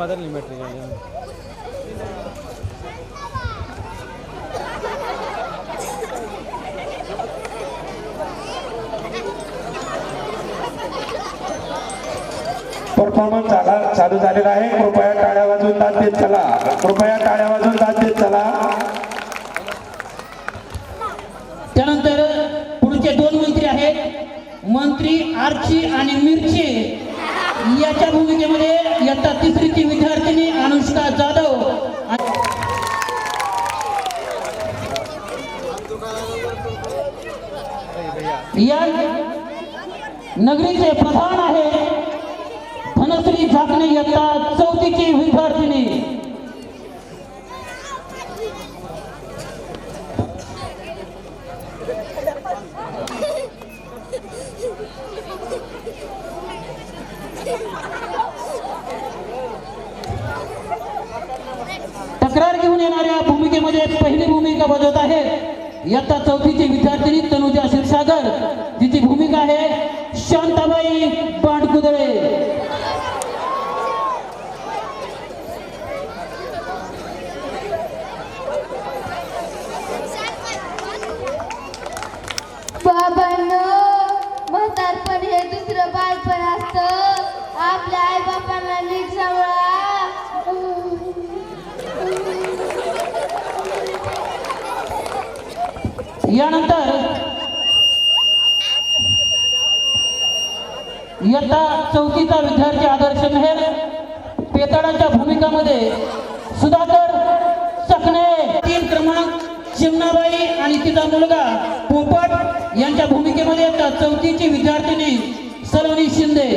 Mother limit performance झाला चालू झालेला आहे. कृपया टाळ्या वाजवून दाद देत चला. कृपया टाळ्या वाजवून दाद देत चला. त्यानंतर पुढचे दोन मंत्री आहेत. मंत्री आर्ची आणि मिरची. याच्या भूमिकेमध्ये इयत्ता तिसरीची विद्यार्थिनी अनुष्का जाधव. या नगरीचे प्रधान आहे. धनश्री झाकणे इयत्ता चौथीची विद्यार्थी येणाऱ्या पहिली भूमिका बजावत आहे. इयत्ता चौथीची विद्यार्थिनी तनुजा क्षीरसागर तिची भूमिका आहे शांताबाई बांडकुदळे बाबांनो म्हातारपण हे दुसरं बालपण असतं. आपल्या यानंतर इयत्ता चौथीचा विद्यार्थी आदर्श मेहर पेताळाच्या भूमिकामध्ये सुधाकर चकणे. तीन क्रमांक चिमणाबाई आणि तिचा मुलगा पोपट यांच्या भूमिकेमध्ये येतात. चौथीची विद्यार्थिनी सलोनी शिंदे.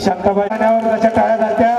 शांताबाई त्याच्या जशा टाळ्या झाल्या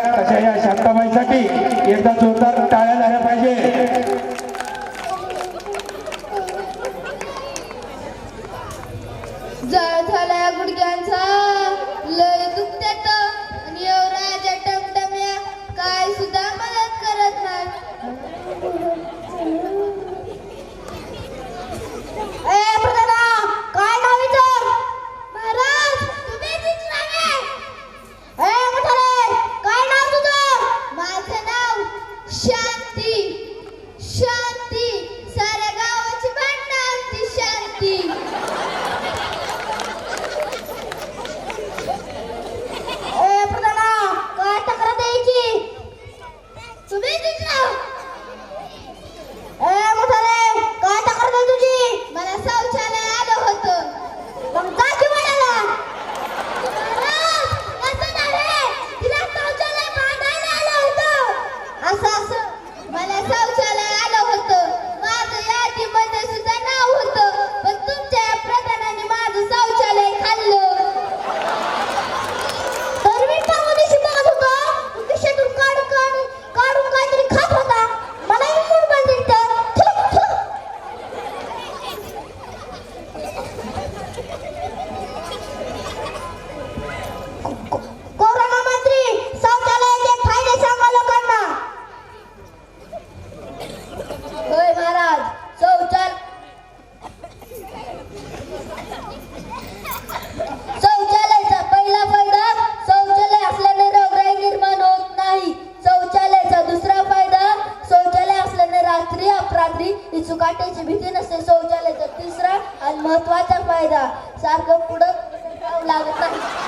महत्त्वाचा फायदा. सारखं पुढं लागत नाही.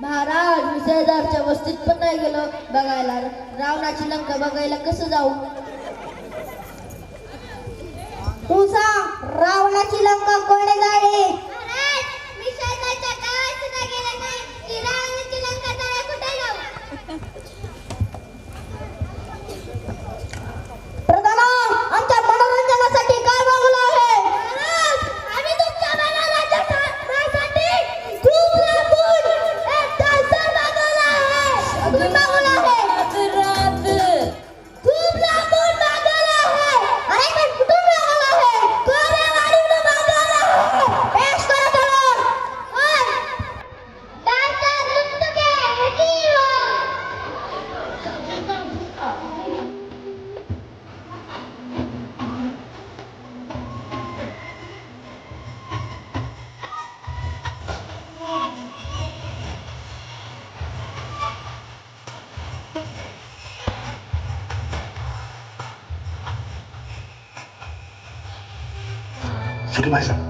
महाराज मी शेजारच्या वस्तीत पण नाही गेलो बघायला. रावणाची लंका बघायला कसं जाऊ? तू सांग रावणाची लंका कोणी जाणे tudo mais rápido.